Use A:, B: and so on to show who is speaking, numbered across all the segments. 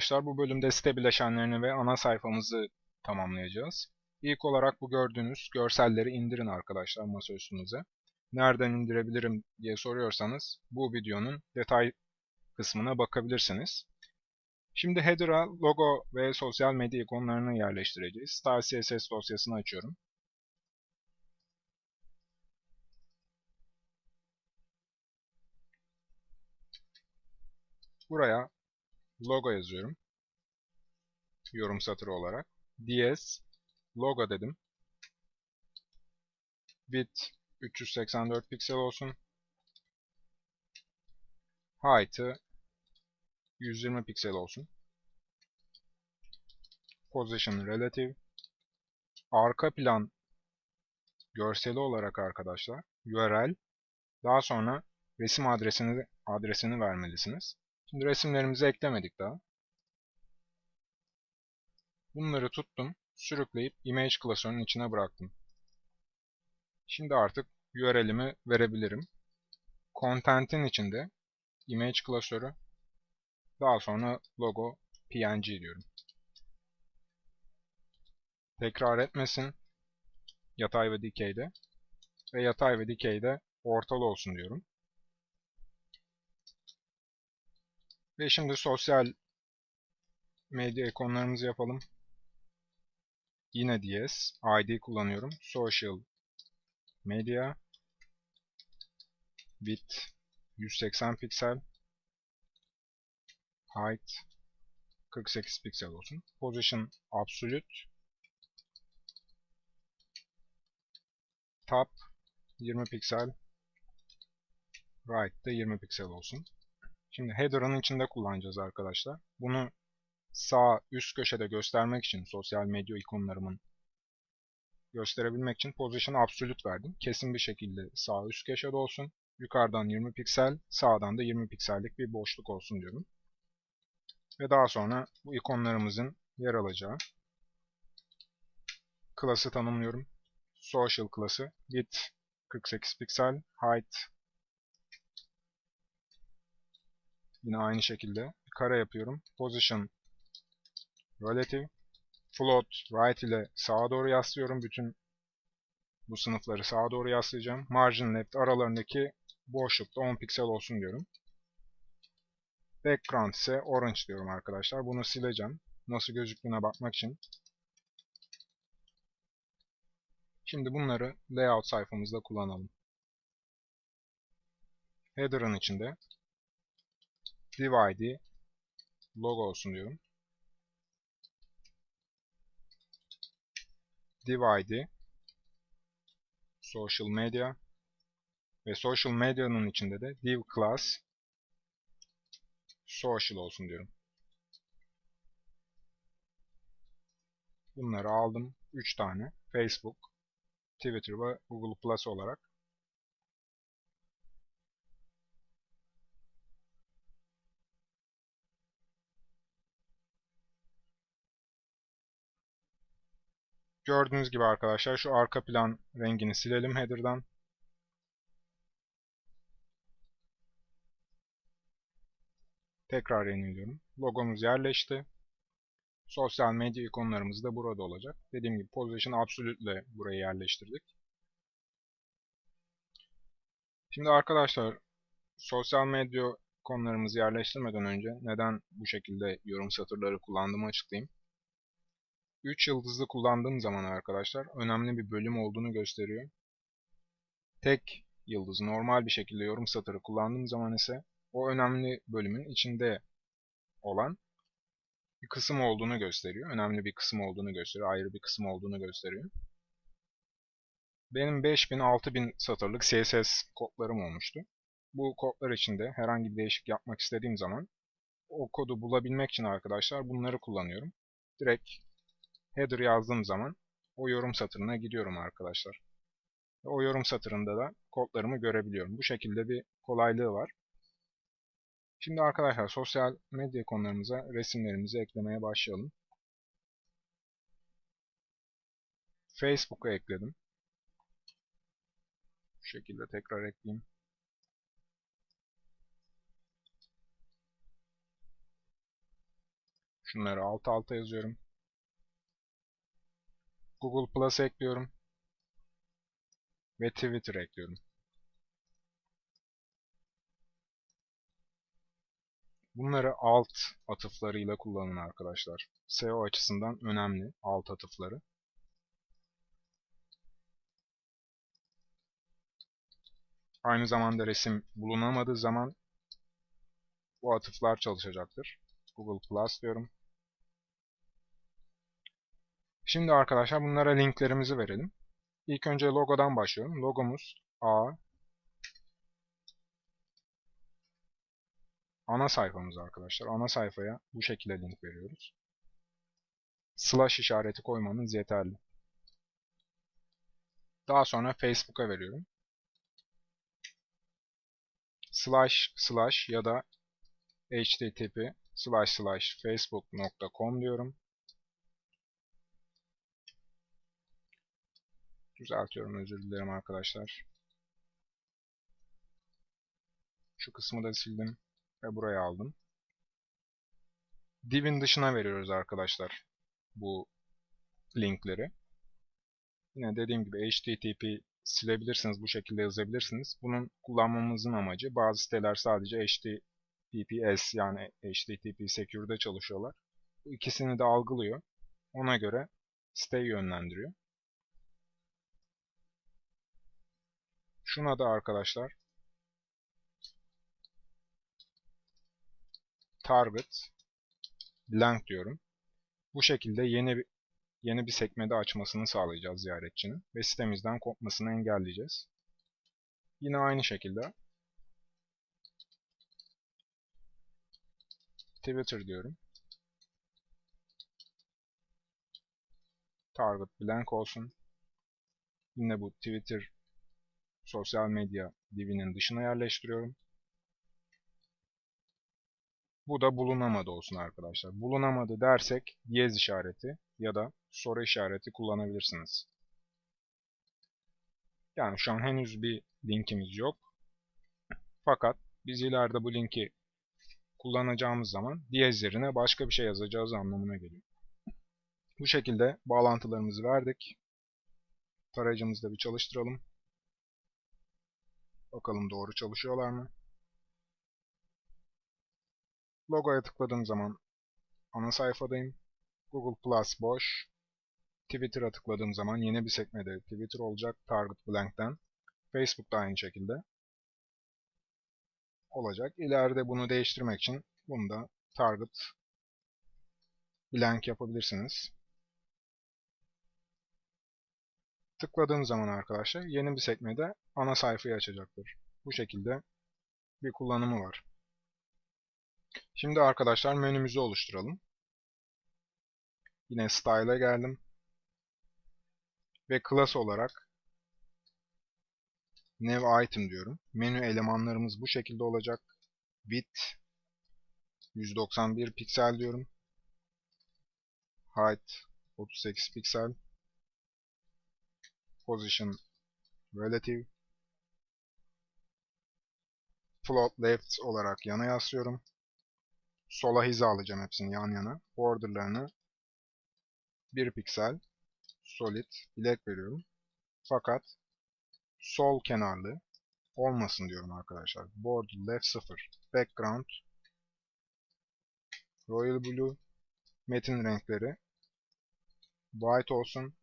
A: Arkadaşlar bu bölümde site bileşenlerini ve ana sayfamızı tamamlayacağız. İlk olarak bu gördüğünüz görselleri indirin arkadaşlar masa üstünüze. Nereden indirebilirim diye soruyorsanız bu videonun detay kısmına bakabilirsiniz. Şimdi header'a logo ve sosyal medya ikonlarını yerleştireceğiz. Style CSS dosyasını açıyorum. Buraya logo yazıyorum. Yorum satırı olarak. ds logo dedim. Width 384 piksel olsun. Height'ı 120 piksel olsun. Position Relative. Arka plan görseli olarak arkadaşlar URL daha sonra resim adresini adresini vermelisiniz. Şimdi resimlerimizi eklemedik daha. Bunları tuttum, sürükleyip image klasörünün içine bıraktım. Şimdi artık URL'imi verebilirim. Content'in içinde image klasörü, daha sonra logo png diyorum. Tekrar etmesin yatay ve dikeyde ve yatay ve dikeyde ortalı olsun diyorum. Ve şimdi sosyal medya ikonlarımızı yapalım. Yine DS, ID kullanıyorum. Social Media Width 180 piksel Height 48 piksel olsun. Position Absolute Top 20 piksel Right de 20 piksel olsun. Şimdi header'ın içinde kullanacağız arkadaşlar. Bunu sağ üst köşede göstermek için sosyal medya ikonlarımın gösterebilmek için position absolute verdim. Kesin bir şekilde sağ üst köşede olsun. Yukarıdan 20 piksel, sağdan da 20 piksellik bir boşluk olsun diyorum. Ve daha sonra bu ikonlarımızın yer alacağı klası tanımlıyorum. Social klası width 48 piksel, height Yine aynı şekilde kare yapıyorum. Position Relative Float Right ile sağa doğru yaslıyorum. Bütün bu sınıfları sağa doğru yaslayacağım. Margin Left aralarındaki boşlukta 10 piksel olsun diyorum. Background ise Orange diyorum arkadaşlar. Bunu sileceğim. Nasıl gözüktüğüne bakmak için. Şimdi bunları layout sayfamızda kullanalım. Header'ın içinde div id logo olsun diyorum. div social media ve social media'nın içinde de div class social olsun diyorum. Bunları aldım. 3 tane. Facebook, Twitter ve Google Plus olarak. Gördüğünüz gibi arkadaşlar şu arka plan rengini silelim header'dan. Tekrar yeniliyorum. Logomuz yerleşti. Sosyal medya ikonlarımız da burada olacak. Dediğim gibi Position Absolute ile buraya yerleştirdik. Şimdi arkadaşlar sosyal medya ikonlarımızı yerleştirmeden önce neden bu şekilde yorum satırları kullandığımı açıklayayım. 3 yıldızlı kullandığım zaman arkadaşlar önemli bir bölüm olduğunu gösteriyor. Tek yıldız normal bir şekilde yorum satırı kullandığım zaman ise o önemli bölümün içinde olan bir kısım olduğunu gösteriyor. Önemli bir kısım olduğunu gösteriyor. Ayrı bir kısım olduğunu gösteriyor. Benim 5000-6000 satırlık CSS kodlarım olmuştu. Bu kodlar içinde herhangi bir değişik yapmak istediğim zaman o kodu bulabilmek için arkadaşlar bunları kullanıyorum. Direkt header yazdığım zaman o yorum satırına gidiyorum arkadaşlar. O yorum satırında da kodlarımı görebiliyorum. Bu şekilde bir kolaylığı var. Şimdi arkadaşlar sosyal medya konularımıza resimlerimizi eklemeye başlayalım. Facebook'u ekledim. Bu şekilde tekrar ekleyeyim. Şunları alt alta yazıyorum. Google Plus ekliyorum. Ve Twitter ekliyorum. Bunları alt atıflarıyla kullanın arkadaşlar. SEO açısından önemli alt atıfları. Aynı zamanda resim bulunamadığı zaman bu atıflar çalışacaktır. Google Plus diyorum. Şimdi arkadaşlar bunlara linklerimizi verelim. İlk önce logodan başlıyorum. Logomuz A. Ana sayfamız arkadaşlar. Ana sayfaya bu şekilde link veriyoruz. Slash işareti koymanız yeterli. Daha sonra Facebook'a veriyorum. Slash slash ya da http slash slash facebook.com diyorum. Düzeltiyorum özür dilerim arkadaşlar. Şu kısmı da sildim ve buraya aldım. Divin dışına veriyoruz arkadaşlar bu linkleri. Yine dediğim gibi HTTP silebilirsiniz, bu şekilde yazabilirsiniz. Bunun kullanmamızın amacı bazı siteler sadece HTTPS yani HTTP Secure'da çalışıyorlar. Bu ikisini de algılıyor. Ona göre siteyi yönlendiriyor. Şuna da arkadaşlar target blank diyorum. Bu şekilde yeni bir, yeni bir sekmede açmasını sağlayacağız ziyaretçinin ve sitemizden kopmasını engelleyeceğiz. Yine aynı şekilde Twitter diyorum. Target blank olsun. Yine bu Twitter sosyal medya divinin dışına yerleştiriyorum. Bu da bulunamadı olsun arkadaşlar. Bulunamadı dersek diyez işareti ya da soru işareti kullanabilirsiniz. Yani şu an henüz bir linkimiz yok. Fakat biz ileride bu linki kullanacağımız zaman diyez yerine başka bir şey yazacağız anlamına geliyor. Bu şekilde bağlantılarımızı verdik. Tarayıcımızı da bir çalıştıralım. Bakalım doğru çalışıyorlar mı? Logoya tıkladığım zaman ana sayfadayım. Google Plus boş. Twitter'a tıkladığım zaman yeni bir sekmede Twitter olacak. Target Blank'ten. Facebook da aynı şekilde olacak. İleride bunu değiştirmek için bunu da Target Blank yapabilirsiniz. Tıkladığım zaman arkadaşlar yeni bir sekmede ana sayfayı açacaktır. Bu şekilde bir kullanımı var. Şimdi arkadaşlar menümüzü oluşturalım. Yine Style'a geldim. Ve class olarak New Item diyorum. Menü elemanlarımız bu şekilde olacak. Width 191 piksel diyorum. Height 38 piksel. Position Relative. Float Left olarak yana yaslıyorum sola hizalayacağım hepsini yan yana. Borderlarını 1 piksel solid black veriyorum. Fakat sol kenarlı olmasın diyorum arkadaşlar. Border left 0. Background Royal Blue metin renkleri white olsun.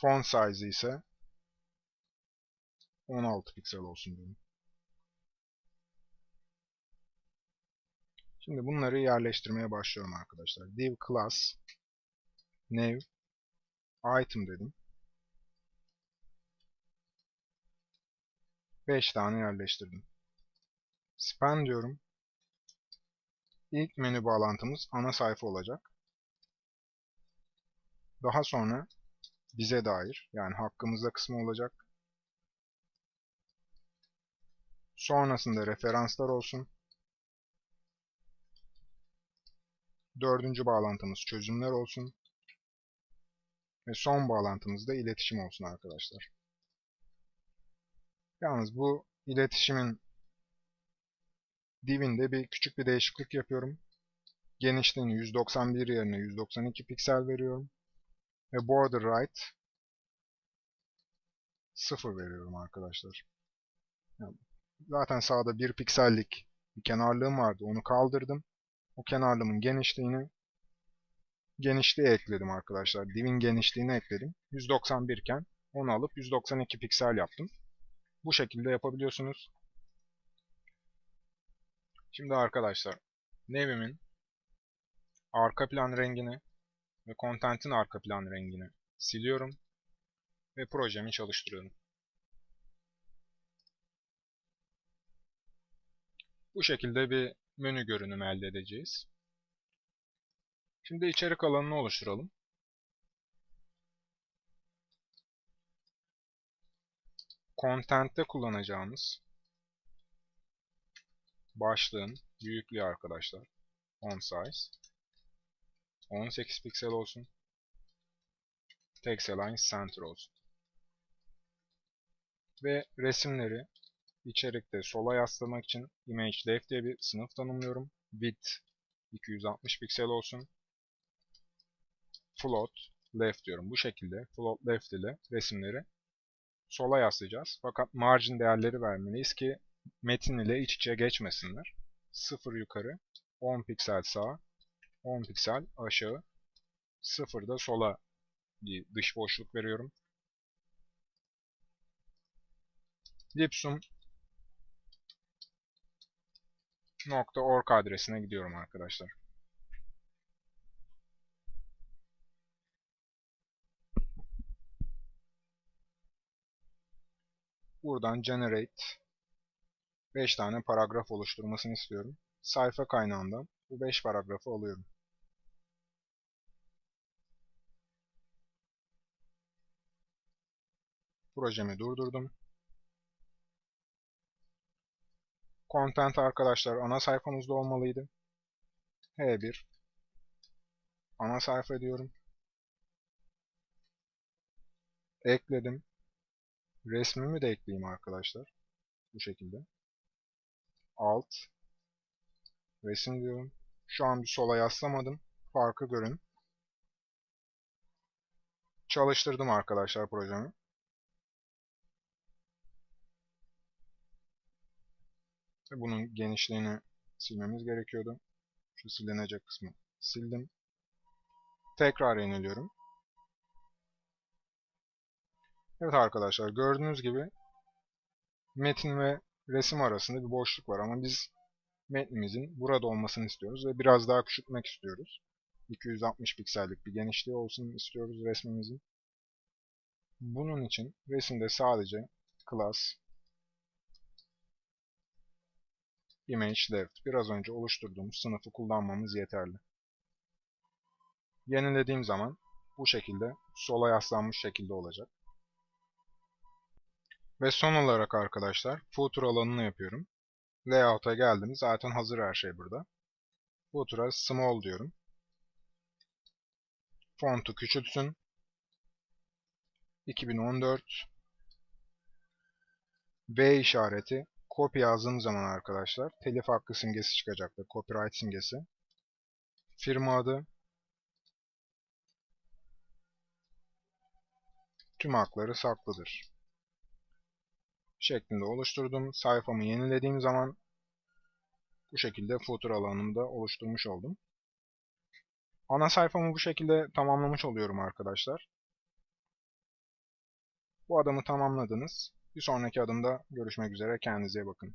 A: Font size ise 16 piksel olsun diyorum. Şimdi bunları yerleştirmeye başlıyorum arkadaşlar. Div class new item dedim. 5 tane yerleştirdim. Span diyorum. İlk menü bağlantımız ana sayfa olacak. Daha sonra bize dair yani hakkımızda kısmı olacak. Sonrasında referanslar olsun. Dördüncü bağlantımız çözümler olsun. Ve son bağlantımız da iletişim olsun arkadaşlar. Yalnız bu iletişimin divinde bir küçük bir değişiklik yapıyorum. genişliğini 191 yerine 192 piksel veriyorum. Ve border right 0 veriyorum arkadaşlar. zaten sağda 1 piksellik bir kenarlığım vardı. Onu kaldırdım. O kenarlığımın genişliğini genişliğe ekledim arkadaşlar. Divin genişliğini ekledim. 191 iken onu alıp 192 piksel yaptım. Bu şekilde yapabiliyorsunuz. Şimdi arkadaşlar Nevi'min arka plan rengini ve content'in arka plan rengini siliyorum ve projemi çalıştırıyorum. Bu şekilde bir menü görünümü elde edeceğiz. Şimdi içerik alanını oluşturalım. Content'te kullanacağımız başlığın büyüklüğü arkadaşlar. Font size 18 piksel olsun. Text align center olsun. Ve resimleri içerikte sola yaslamak için image left diye bir sınıf tanımlıyorum. Width 260 piksel olsun. Float left diyorum. Bu şekilde float left ile resimleri sola yaslayacağız. Fakat margin değerleri vermeliyiz ki metin ile iç içe geçmesinler. 0 yukarı, 10 piksel sağ, 10 piksel aşağı, 0 da sola bir dış boşluk veriyorum. Lipsum .org adresine gidiyorum arkadaşlar. Buradan generate 5 tane paragraf oluşturmasını istiyorum. Sayfa kaynağından bu 5 paragrafı alıyorum. Projemi durdurdum. Content arkadaşlar ana sayfamızda olmalıydı. H1 ana sayfa diyorum. Ekledim. Resmimi de ekleyeyim arkadaşlar. Bu şekilde. Alt. Resim diyorum. Şu an bir sola yaslamadım. Farkı görün. Çalıştırdım arkadaşlar projemi. Bunun genişliğini silmemiz gerekiyordu. Şu silinecek kısmı sildim. Tekrar yeniliyorum. Evet arkadaşlar gördüğünüz gibi metin ve resim arasında bir boşluk var ama biz metnimizin burada olmasını istiyoruz ve biraz daha küçültmek istiyoruz. 260 piksellik bir genişliği olsun istiyoruz resmimizin. Bunun için resimde sadece class image left biraz önce oluşturduğumuz sınıfı kullanmamız yeterli. Yenilediğim zaman bu şekilde sola yaslanmış şekilde olacak. Ve son olarak arkadaşlar footer alanını yapıyorum. Layout'a geldim. Zaten hazır her şey burada. Footer'a small diyorum. Font'u küçültsün. 2014 V işareti copy yazdığım zaman arkadaşlar telif hakkı simgesi çıkacaktır. Copyright simgesi. Firma adı. Tüm hakları saklıdır şeklinde oluşturdum. Sayfamı yenilediğim zaman bu şekilde footer alanımda oluşturmuş oldum. Ana sayfamı bu şekilde tamamlamış oluyorum arkadaşlar. Bu adımı tamamladınız. Bir sonraki adımda görüşmek üzere. Kendinize bakın.